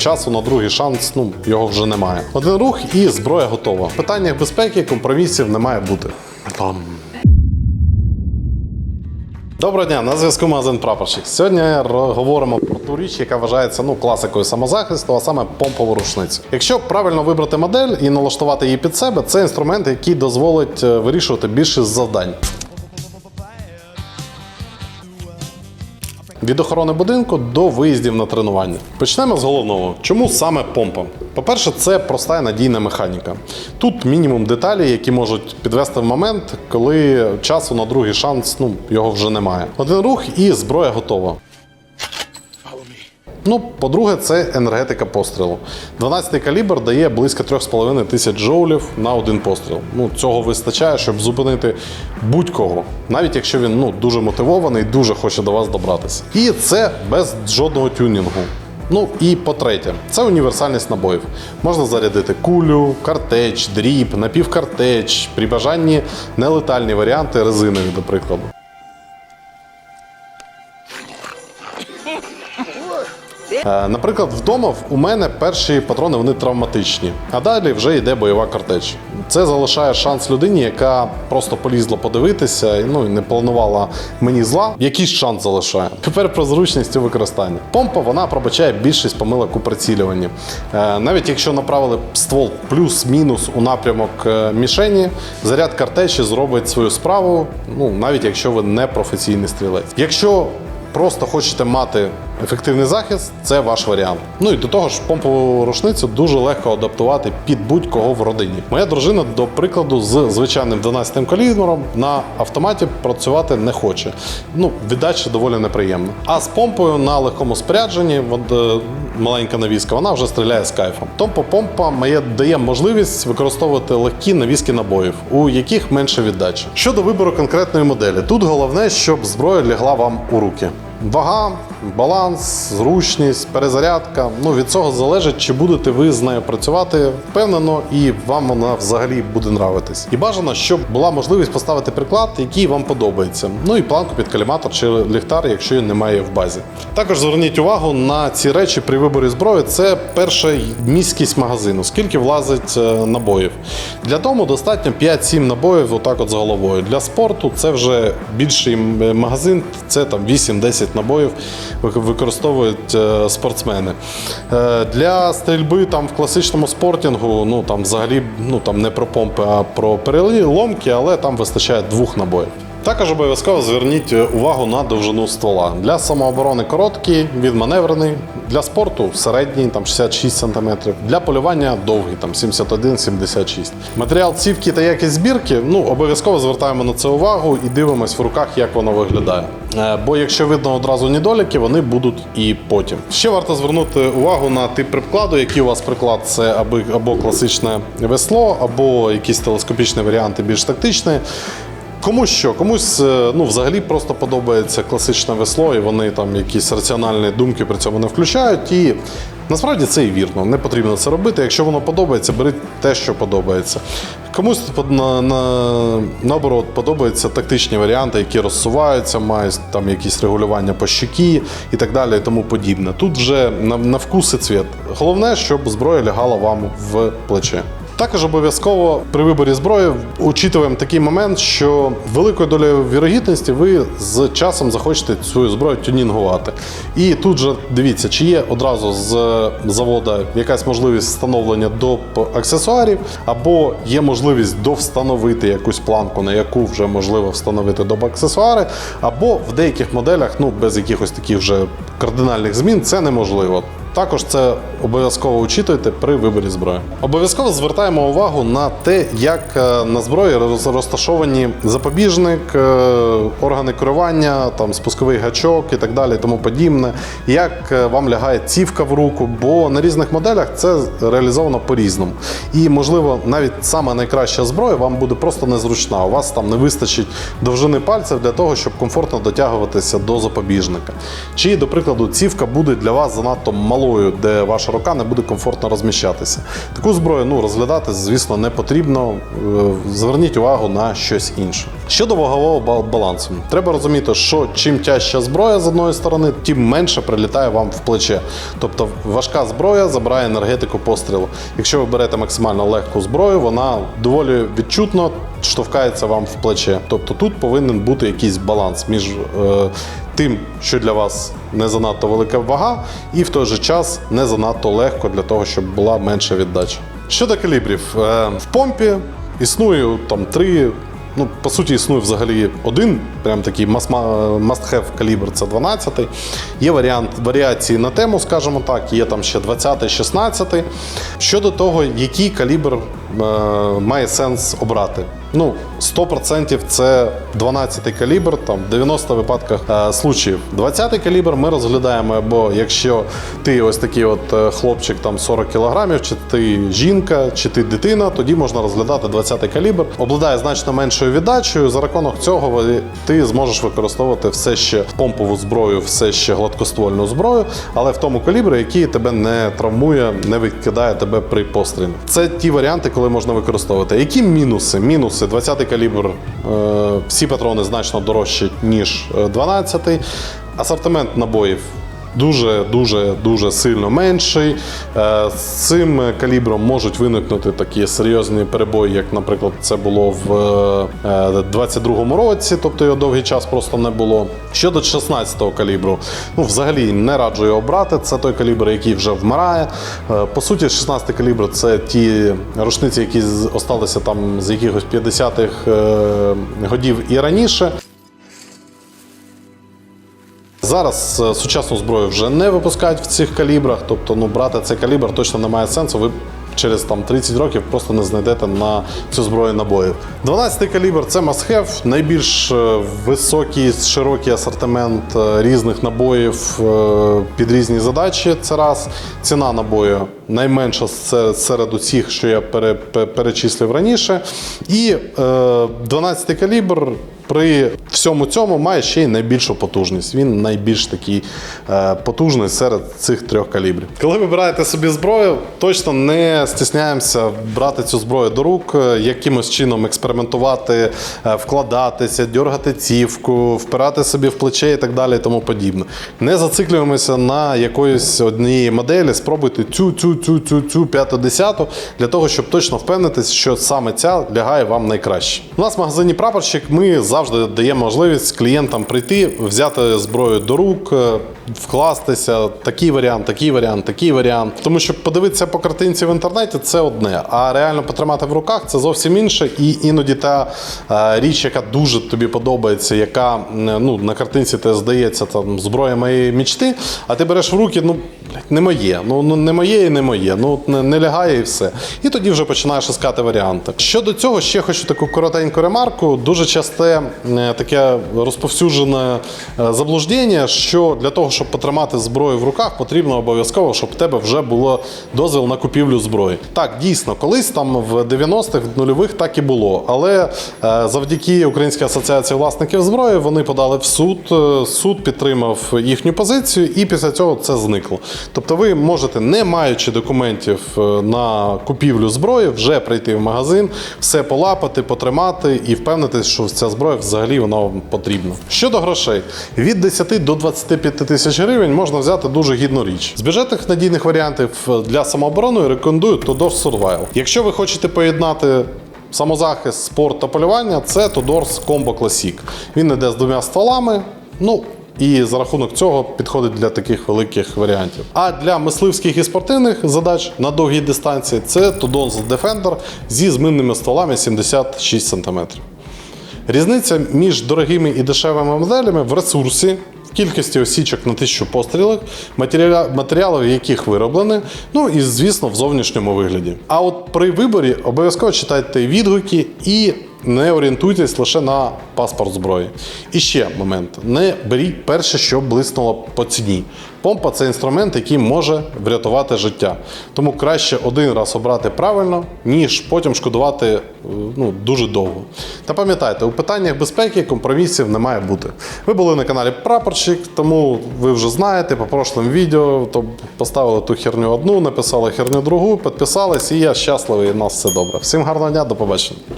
Часу на другий шанс, ну його вже немає. Один рух і зброя готова. В питаннях безпеки компромісів не має бути. Пам. Доброго дня, на зв'язку магазин Прапорщик. Сьогодні говоримо про ту річ, яка вважається ну, класикою самозахисту, а саме помпову рушницю. Якщо правильно вибрати модель і налаштувати її під себе, це інструмент, який дозволить е, вирішувати більшість завдань. Від охорони будинку до виїздів на тренування. Почнемо з головного. Чому саме помпа? По-перше, це проста і надійна механіка. Тут мінімум деталі, які можуть підвести в момент, коли часу на другий шанс ну, його вже немає. Один рух і зброя готова. Ну, по-друге, це енергетика пострілу. 12-й калібр дає близько 3,5 тисяч джоулів на один постріл. Ну, цього вистачає, щоб зупинити будь-кого, навіть якщо він ну, дуже мотивований, дуже хоче до вас добратися. І це без жодного тюнінгу. Ну і по-третє, це універсальність набоїв. Можна зарядити кулю, картеч, дріб, напівкартеч, при бажанні нелетальні варіанти резинові, до прикладу. Наприклад, вдома у мене перші патрони вони травматичні, а далі вже йде бойова картеч. Це залишає шанс людині, яка просто полізла подивитися і ну, і не планувала мені зла. Якийсь шанс залишає. Тепер про зручність у використанні. Помпа вона пробачає більшість помилок у прицілюванні. Е, Навіть якщо направили ствол плюс-мінус у напрямок е, мішені, заряд картечі зробить свою справу, ну навіть якщо ви не професійний стрілець. Якщо просто хочете мати ефективний захист, це ваш варіант. Ну і до того ж, помпову рушницю дуже легко адаптувати під будь-кого в родині. Моя дружина, до прикладу, з звичайним 12-м калібром на автоматі працювати не хоче. Ну, віддача доволі неприємна. А з помпою на легкому спорядженні, от, е, маленька навіска, вона вже стріляє з кайфом. Тому помпа має дає можливість використовувати легкі навіски набоїв, у яких менше віддачі. Щодо вибору конкретної моделі, тут головне, щоб зброя лягла вам у руки. Вага, баланс, зручність, перезарядка. Ну від цього залежить, чи будете ви з нею працювати впевнено, і вам вона взагалі буде нравитись. І бажано, щоб була можливість поставити приклад, який вам подобається. Ну і планку під каліматор чи ліхтар, якщо її немає в базі. Також зверніть увагу на ці речі при виборі зброї. Це перша міськість магазину, скільки влазить е, набоїв. Для дому достатньо 5-7 набоїв, отак от з головою. Для спорту це вже більший магазин, це там 8-10 набоїв використовують е, спортсмени. Е, Для стрільби там в класичному спортінгу, ну там взагалі ну там не про помпи, а про переломки, але там вистачає двох набоїв. Також обов'язково зверніть е, увагу на довжину ствола. Для самооборони короткий, відманеврений, для спорту середній, там 66 см, для полювання довгий, там 71-76 Матеріал цівки та якість збірки, ну обов'язково звертаємо на це увагу і дивимось в руках, як воно виглядає. Е, Бо якщо видно одразу недоліки, вони будуть і потім. Ще варто звернути увагу на тип прикладу, який у вас приклад це або класичне весло, або якісь телескопічні варіанти більш тактичні. Комусь що, комусь е, ну, взагалі просто подобається класичне весло, і вони там якісь раціональні думки при цьому не включають. І насправді це і вірно. Не потрібно це робити. Якщо воно подобається, беріть те, що подобається. Комусь на, на, наоборот подобаються тактичні варіанти, які розсуваються, мають там якісь регулювання по щекі і так далі, і тому подібне. Тут вже на, на вкус і цвіт. Головне, щоб зброя лягала вам в плече. Також обов'язково при виборі зброї учитуємо такий момент, що великою долею вірогідності ви з часом захочете свою зброю тюнінгувати. І тут же дивіться, чи є одразу з завода якась можливість встановлення доп аксесуарів, або є можливість довстановити якусь планку, на яку вже можливо встановити доп аксесуари, або в деяких моделях, ну без якихось таких вже кардинальних змін, це неможливо. Також це обов'язково учитуйте при виборі зброї. Обов'язково звертаємо увагу на те, як е, на зброї розташовані запобіжник, е, органи керування, там спусковий гачок і так далі, тому подібне. Як е, вам лягає цівка в руку, бо на різних моделях це реалізовано по-різному. І можливо, навіть сама найкраща зброя вам буде просто незручна. У вас там не вистачить довжини пальців для того, щоб комфортно дотягуватися до запобіжника. Чи, до прикладу, цівка буде для вас занадто малою скалою, де ваша рука не буде комфортно розміщатися. Таку зброю ну, розглядати, звісно, не потрібно. Е, Зверніть увагу на щось інше. Щодо вагового балансу, треба розуміти, що чим тяжча зброя з одної сторони, тим менше прилітає вам в плече. Тобто важка зброя забирає енергетику пострілу. Якщо ви берете максимально легку зброю, вона доволі відчутно штовхається вам в плече. Тобто тут повинен бути якийсь баланс між е, тим, що для вас не занадто велика вага, і в той же час не занадто легко для того, щоб була менша віддача. Щодо калібрів, е, в помпі існує там три. Ну, по суті, існує взагалі один, прям такий must- must-have калібр це 12. Є варіант варіації на тему, скажімо так, є там ще 20, 16. Щодо того, який калібр е, має сенс обрати. Ну, 100% це 12 калібр, там в 90 випадках е, случаїв. 20 калібр ми розглядаємо, або якщо ти ось такий от е, хлопчик там 40 кілограмів, чи ти жінка, чи ти дитина, тоді можна розглядати 20 калібр. Обладає значно меншою віддачею. За рахунок цього ти зможеш використовувати все ще помпову зброю, все ще гладкоствольну зброю, але в тому калібрі, який тебе не травмує, не викидає тебе при пострілі. Це ті варіанти, коли можна використовувати. Які мінуси? Мінуси 20 калібр. Е, всі патрони значно дорожчі, ніж е, 12. Асортимент набоїв дуже дуже дуже сильно менший. Е, З цим калібром можуть виникнути такі серйозні перебої, як, наприклад, це було в е, 22-му році, тобто його довгий час просто не було. Щодо 16-го калібру, ну взагалі не раджу його брати. Це той калібр, який вже вмирає. Е, По суті, 16-й калібр це ті рушниці, які осталися там з якихось 50-х е, годів і раніше. Зараз е, сучасну зброю вже не випускають в цих калібрах, тобто ну, брати цей калібр точно немає сенсу. Ви через там 30 років просто не знайдете на цю зброю набоїв. 12-й калібр це must-have, найбільш е, високий, широкий асортимент е, різних набоїв під різні задачі. Це раз. Ціна набою найменша серед усіх, що я пере- перечислив раніше. І е, 12-й калібр при всьому цьому має ще й найбільшу потужність. Він найбільш такий е, потужний серед цих трьох калібрів. Коли вибираєте собі зброю, точно не стісняємося брати цю зброю до рук, е, якимось чином експериментувати, е, вкладатися, дергати цівку, впирати собі в плече і так далі, і тому подібне. Не зациклюємося на якоїсь однієї моделі, спробуйте цю, цю, цю, цю, цю, п'яту, десяту, для того, щоб точно впевнитись, що саме ця лягає вам найкраще. У нас в магазині прапорщик ми завжди даємо можливість клієнтам прийти, взяти зброю до рук, е, вкластися. Такий варіант, такий варіант, такий варіант. Тому що подивитися по картинці в інтернеті це одне, а реально потримати в руках це зовсім інше. І іноді та е, річ, яка дуже тобі подобається, яка ну, на картинці те здається там зброя моєї мічти, а ти береш в руки, ну не моє. Ну, ну не моє і не моє. Ну не, не лягає і все. І тоді вже починаєш іскати варіанти. Щодо цього, ще хочу таку коротеньку ремарку. Дуже часте е, таке розповсюджене е, заблуждення, що для того, щоб потримати зброю в руках, потрібно обов'язково, щоб в тебе вже було дозвіл на купівлю зброї. Так, дійсно, колись там в 90-х, в нульових так і було. Але е, завдяки Українській асоціації власників зброї вони подали в суд. Суд підтримав їхню позицію, і після цього це зникло. Тобто, ви можете, не маючи документів е, на купівлю зброї, вже прийти в магазин, все полапати, потримати і впевнитись, що ця зброя взагалі вона вам потрібна. Щодо грошей, від 10 до 25 тисяч гривень можна взяти дуже гідну річ. З бюджетних надійних варіантів е, для самооборони рекомендую Tudor Survival. Якщо ви хочете поєднати самозахист, спорт та полювання, це Tudors Combo Classic. Він йде з двома стволами. Ну, і за рахунок цього підходить для таких великих варіантів. А для мисливських і спортивних задач на довгій дистанції це Tudons Defender зі змінними стволами 76 см. Різниця між дорогими і дешевими моделями в ресурсі, кількості осічок на тисячу матеріаля- матеріалів, яких вироблені, ну і звісно в зовнішньому вигляді. А от при виборі обов'язково читайте відгуки і не орієнтуйтесь лише на паспорт зброї. І ще момент: не беріть перше, що блиснуло по ціні. Помпа це інструмент, який може врятувати життя. Тому краще один раз обрати правильно, ніж потім шкодувати е, ну, дуже довго. Та пам'ятайте, у питаннях безпеки компромісів не має бути. Ви були на каналі Прапорщик, тому ви вже знаєте по прошлим відео, то поставили ту херню одну, написали херню другу, підписались, і я щасливий, і у нас все добре. Всім гарного дня, до побачення.